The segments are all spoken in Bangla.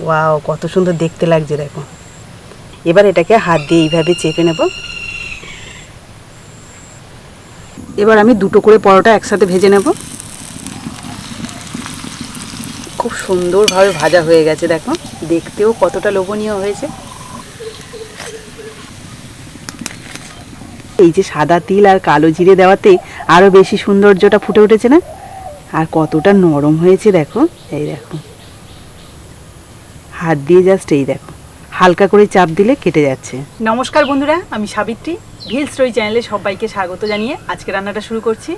ওয়াও, কত সুন্দর দেখতে লাগছে, দেখো। এবার এটাকে হাত দিয়ে এইভাবে চেপে নেব। এবার আমি দুটো করে পরোটা একসাথে ভেজে নেব। খুব সুন্দরভাবে ভাজা হয়ে গেছে, দেখো। দেখতেও কতটা লোভনীয় হয়েছে। এই যে সাদা তিল আর কালো জিরে দেওয়াতে আরও বেশি সৌন্দর্যটা ফুটে উঠেছে না? আর কতটা নরম হয়েছে, দেখো। এই দেখো। হাত দিয়ে জাস্ট এই দেখো। হালকা করে চাপ দিলে কেটে যাচ্ছে। নমস্কার বন্ধুরা, আমি সাবিত্রী ভিল স্টোরি চ্যানেলে সবাইকে স্বাগত জানিয়ে আজকে রান্নাটা শুরু করছি।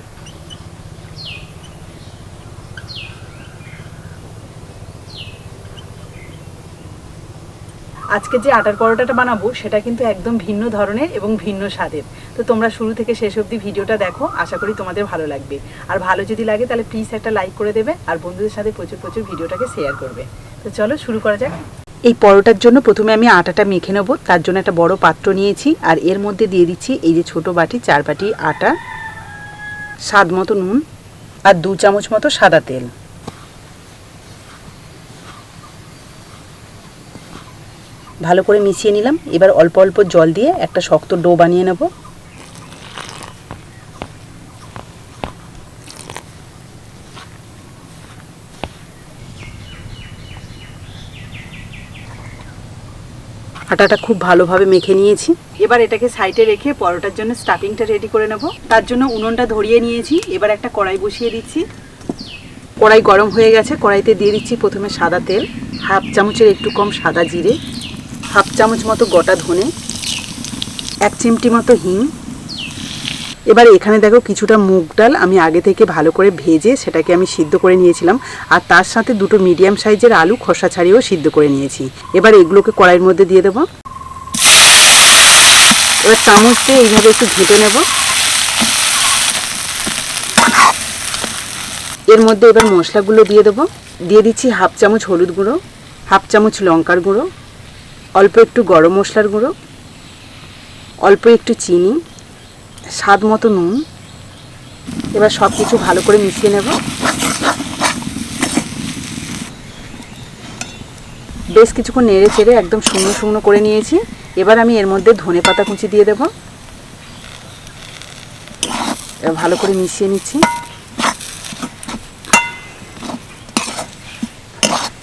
আজকে যে আটার পরোটাটা বানাবো, সেটা কিন্তু একদম ভিন্ন ধরনের এবং ভিন্ন স্বাদের। তো তোমরা শুরু থেকে শেষ অবধি ভিডিওটা দেখো, আশা করি তোমাদের ভালো লাগবে। আর ভালো যদি লাগে, তাহলে প্লিজ একটা লাইক করে দেবে, আর বন্ধুদের সাথে প্রচুর প্রচুর ভিডিওটাকে শেয়ার করবে। তো চলো শুরু করা যাক। এই পরোটার জন্য প্রথমে আমি আটাটা মেখে নেব, তার জন্য একটা বড় পাত্র নিয়েছি, আর এর মধ্যে দিয়ে দিচ্ছি এই যে ছোট বাটি, চার বাটি আটা, স্বাদ মতো নুন, আর দু চামচ মতো সাদা তেল। ভালো করে মিশিয়ে নিলাম, এবার অল্প অল্প জল দিয়ে একটা শক্ত ডো বানিয়ে নেব। আটাটা খুব ভালোভাবে মেখে নিয়েছি। এবার এটাকে সাইডে রেখে পরোটার জন্য স্টাফিংটা রেডি করে নেব। তার জন্য উনুনটা ধরিয়ে নিয়েছি। এবার একটা কড়াই বসিয়ে দিচ্ছি। কড়াই গরম হয়ে গেছে। কড়াইতে দিয়ে দিচ্ছি প্রথমে সাদা তেল, হাফ চামচের একটু কম সাদা জিরে, হাফ চামচ মতো গোটা ধনে, এক চিমটি মতো হিং এবার এখানে দেখো কিছুটা মুগ ডাল আমি আগে থেকে ভালো করে ভেজে সেটাকে আমি সিদ্ধ করে নিয়েছিলাম। আর তার সাথে দুটো মিডিয়াম সাইজের আলু খোসা ছাড়িয়েও সিদ্ধ করে নিয়েছি। এবার এগুলোকে কড়াইয়ের মধ্যে দিয়ে দেবো। এবার চামচ দিয়ে এইভাবে একটু ঘেঁটে নেব। এর মধ্যে এবার মশলাগুলো দিয়ে দেবো। দিয়ে দিচ্ছি হাফ চামচ হলুদ গুঁড়ো, হাফ চামচ লঙ্কার গুঁড়ো, অল্প একটু গরম মশলার গুঁড়ো, অল্প একটু চিনি স্বাদ মতো নুন। এবার সব কিছু ভালো করে মিশিয়ে নেব। বেশ কিছুক্ষণ নেড়ে চেড়ে একদম শুকনো শুকনো করে নিয়েছি। এবার আমি এর মধ্যে ধনে পাতা কুচি দিয়ে দেব। ভালো করে মিশিয়ে নিচ্ছি।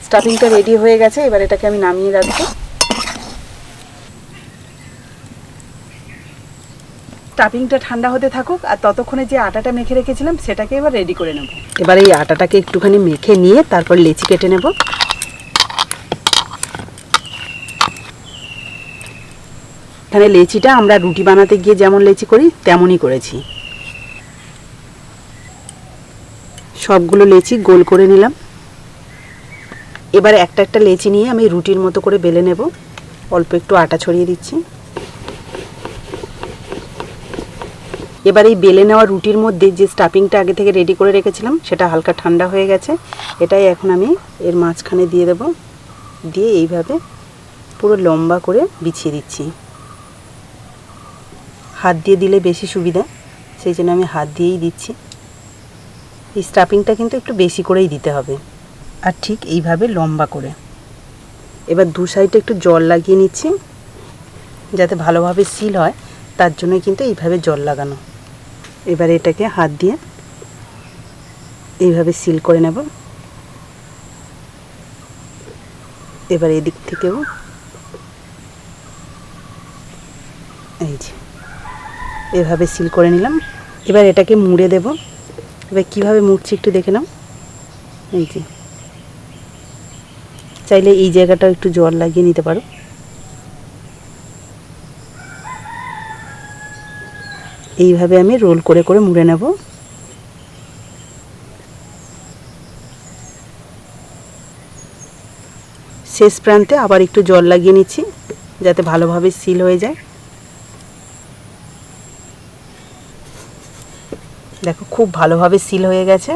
স্টাফিংটা রেডি হয়ে গেছে, এবার এটাকে আমি নামিয়ে রাখব। স্টাফিংটা ঠান্ডা হতে থাকুক আর ততক্ষণে যে আটাটা মেখে রেখেছিলাম সেটাকে এবার রেডি করে নেব। এবার এই আটাটাকে একটুখানি মেখে নিয়ে তারপর লেচি কেটে নেব। এখানে লেচিটা আমরা রুটি বানাতে গিয়ে যেমন লেচি করি, তেমনই করেছি। সবগুলো লেচি গোল করে নিলাম। এবার একটা একটা লেচি নিয়ে আমি রুটির মতো করে বেলে নেব। অল্প একটু আটা ছড়িয়ে দিচ্ছি। এবার এই বেলে নেওয়া রুটির মধ্যে যে স্টাফিংটা আগে থেকে রেডি করে রেখেছিলাম, সেটা হালকা ঠান্ডা হয়ে গেছে। এটাই এখন আমি এর মাঝখানে দিয়ে দেব। দিয়ে এইভাবে পুরো লম্বা করে বিছিয়ে দিচ্ছি। হাত দিয়ে দিলে বেশি সুবিধা, সেই জন্য আমি হাত দিয়েই দিচ্ছি। এই স্টাফিংটা কিন্তু একটু বেশি করেই দিতে হবে। আর ঠিক এইভাবে লম্বা করে। এবার দু সাইডে একটু জল লাগিয়ে নিচ্ছি, যাতে ভালোভাবে সিল হয়, তার জন্য কিন্তু এইভাবে জল লাগানো। এবার এটাকে হাত দিয়ে এইভাবে সিল করে নেব। এবার এদিক থেকেও এই যে, এভাবে সিল করে নিলাম। এবার এটাকে মুড়ে দেব। এবার কীভাবে মুড়ছি একটু দেখে নাও। এই যে, চাইলে এই জায়গাটাও একটু জল লাগিয়ে নিতে পারো। এইভাবে আমি রোল করে করে মুড়ে নেব। শেষ প্রান্তে আবার একটু জল লাগিয়ে নিচ্ছি, যাতে ভালোভাবে সিল হয়ে যায়। দেখো, খুব ভালোভাবে সিল হয়ে গেছে।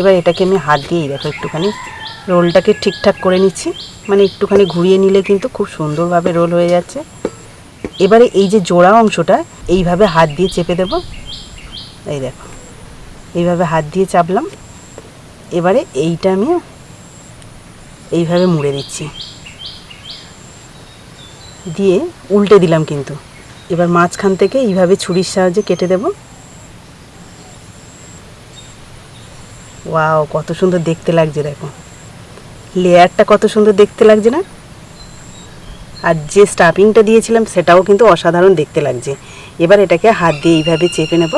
এবার এটাকে আমি হাত দিয়েই দেখো একটুখানি, রোলটাকে ঠিকঠাক করে নিচ্ছি। মানে একটুখানি ঘুরিয়ে নিলে কিন্তু খুব সুন্দরভাবে রোল হয়ে যাচ্ছে। এবারে এই যে জোড়া অংশটা, এইভাবে হাত দিয়ে চেপে দেব। এই দেখো, এইভাবে হাত দিয়ে চাপলাম। এবারে এইটা আমি এইভাবে মুড়ে দিচ্ছি। দিয়ে উল্টে দিলাম কিন্তু। এবার মাঝখান থেকে এইভাবে ছুরির সাহায্যে কেটে দেব। ওয়াও, কত সুন্দর দেখতে লাগছে, দেখো। লেয়ারটা কত সুন্দর দেখতে লাগছে না? আর যে স্টাফিংটা দিয়েছিলাম, সেটাও কিন্তু অসাধারণ দেখতে লাগছে। এবার এটাকে হাত দিয়ে এইভাবে চেপে নেব।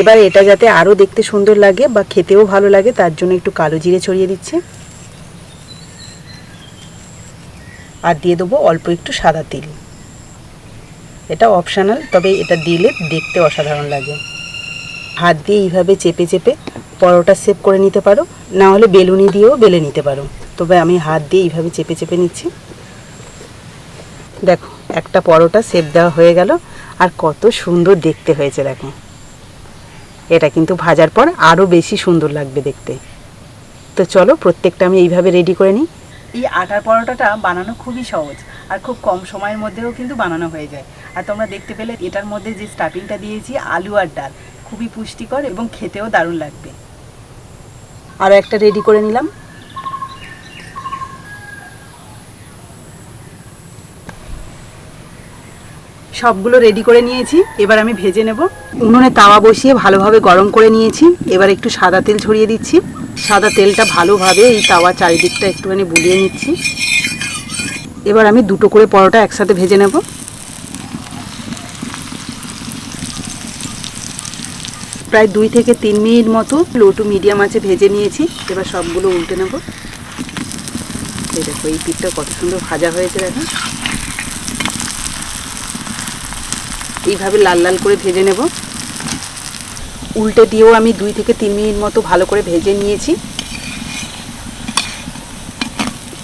এবার এটা যাতে আরও দেখতে সুন্দর লাগে বা খেতেও ভালো লাগে, তার জন্য একটু কালো জিরে ছড়িয়ে দিচ্ছে। আর দিয়ে দেবো অল্প একটু সাদা তিল। এটা অপশানাল তবে এটা দিলে দেখতে অসাধারণ লাগে। হাত দিয়ে এইভাবে চেপে চেপে পরোটা সেভ করে নিতে পারো, না হলে বেলুনি দিয়েও বেলে নিতে পারো। তবে আমি হাত দিয়ে এইভাবে চেপে চেপে নিচ্ছি। দেখো একটা পরোটা সেপ দেওয়া হয়ে গেল আর কত সুন্দর দেখতে হয়েছে দেখো। এটা কিন্তু ভাজার পর আরও বেশি সুন্দর লাগবে দেখতে। তো চলো প্রত্যেকটা আমি এইভাবে রেডি করে নিই। এই আটার পরোটাটা বানানো খুবই সহজ আর খুব কম সময়ের মধ্যেও কিন্তু বানানো হয়ে যায়। আর তোমরা দেখতে পেলে এটার মধ্যে যে স্টাফিংটা দিয়েছি আলু আর ডাল খুবই পুষ্টিকর এবং খেতেও দারুণ লাগবে। আরও একটা রেডি করে নিলাম। সবগুলো রেডি করে নিয়েছি। এবার আমি ভেজে নেব। উনুনে তাওয়া বসিয়ে ভালোভাবে গরম করে নিয়েছি। এবার একটু সাদা তেল ছড়িয়ে দিচ্ছি। সাদা তেলটা ভালোভাবে এই তাওয়া চারিদিকটা একটুখানি বুলিয়ে নিচ্ছি। এবার আমি দুটো করে পরোটা একসাথে ভেজে নেব। প্রায় দুই থেকে তিন মিনিট মতো লো টু মিডিয়াম আছে ভেজে নিয়েছি। এবার সবগুলো উল্টে নেব। এই দেখো, এই পিঠটা কত সুন্দর ভাজা হয়েছে দেখো। এইভাবে লাল লাল করে ভেজে নেব। উল্টে দিয়েও আমি দুই থেকে তিন মিনিট মতো ভালো করে ভেজে নিয়েছি।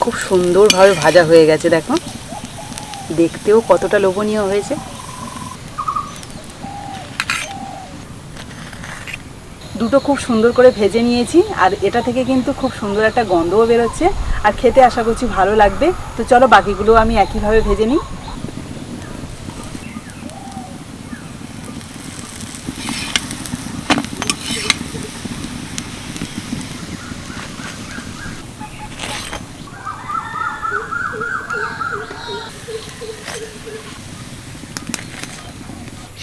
খুব সুন্দরভাবে ভাজা হয়ে গেছে, দেখো। দেখতেও কতটা লোভনীয় হয়েছে। দুটো খুব সুন্দর করে ভেজে নিয়েছি, আর এটা থেকে কিন্তু খুব সুন্দর একটা গন্ধও বেরোচ্ছে। আর খেতে আশা করছি ভালো লাগবে। তো চলো বাকিগুলো আমি একইভাবে ভেজে নিই।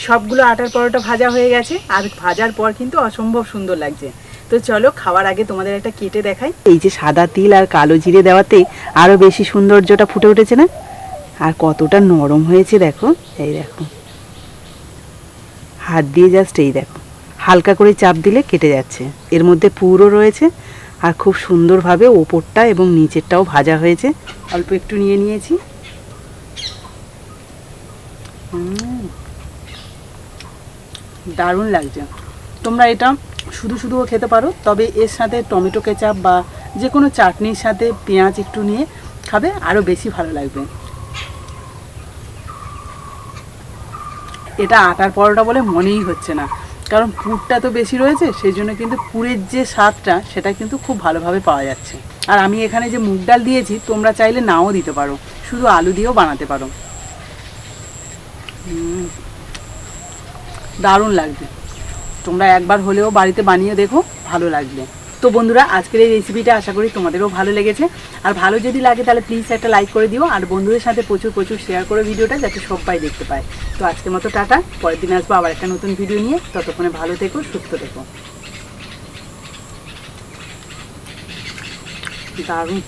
সবগুলো আটার পরোটা ভাজা হয়ে গেছে, আর ভাজার পর কিন্তু অসম্ভব সুন্দর লাগছে। তো চলো, খাওয়ার আগে তোমাদের একটা কেটে দেখাই। এই যে সাদা তিল আর কালো জিরে দেওয়াতে আরও বেশি সৌন্দর্যটা ফুটে উঠেছে না? আর কতটা নরম হয়েছে দেখো, এই দেখো। হাত দিয়ে জাস্ট এই দেখো। হালকা করে চাপ দিলে কেটে যাচ্ছে। এর মধ্যে পুরো রয়েছে, আর খুব সুন্দরভাবে ওপরটা এবং নিচেরটাও ভাজা হয়েছে। অল্প একটু নিয়ে নিয়েছি। হুম দারুণ লাগছে। তোমরা এটা শুধু শুধুও খেতে পারো, তবে এর সাথে টমেটো কেচাপ বা যে কোনো চাটনির সাথে পেঁয়াজ একটু নিয়ে খাবে আরও বেশি ভালো লাগবে। এটা আটার পরোটা বলে মনেই হচ্ছে না। কারণ পুরটা তো বেশি রয়েছে সেই জন্য কিন্তু পুরের যে স্বাদটা, সেটা কিন্তু খুব ভালোভাবে পাওয়া যাচ্ছে। আর আমি এখানে যে মুগ ডাল দিয়েছি, তোমরা চাইলে নাও দিতে পারো। শুধু আলু দিয়েও বানাতে পারো। দারুণ লাগবে। তোমরা একবার হলেও বাড়িতে বানিয়ে দেখো, ভালো লাগবে। তো বন্ধুরা, আজকের এই রেসিপিটা আশা করি তোমাদেরও ভালো লেগেছে। আর ভালো যদি লাগে তাহলে প্লিজ একটা লাইক করে দিও। আর বন্ধুদের সাথে প্রচুর প্রচুর শেয়ার করো ভিডিওটা যাতে সবাই দেখতে পায়। তো আজকের মতো টাটা। পরের দিন আসব আবার একটা নতুন ভিডিও নিয়ে। ততক্ষণে ভালো থেকো, সুস্থ থেকো। দারুণ।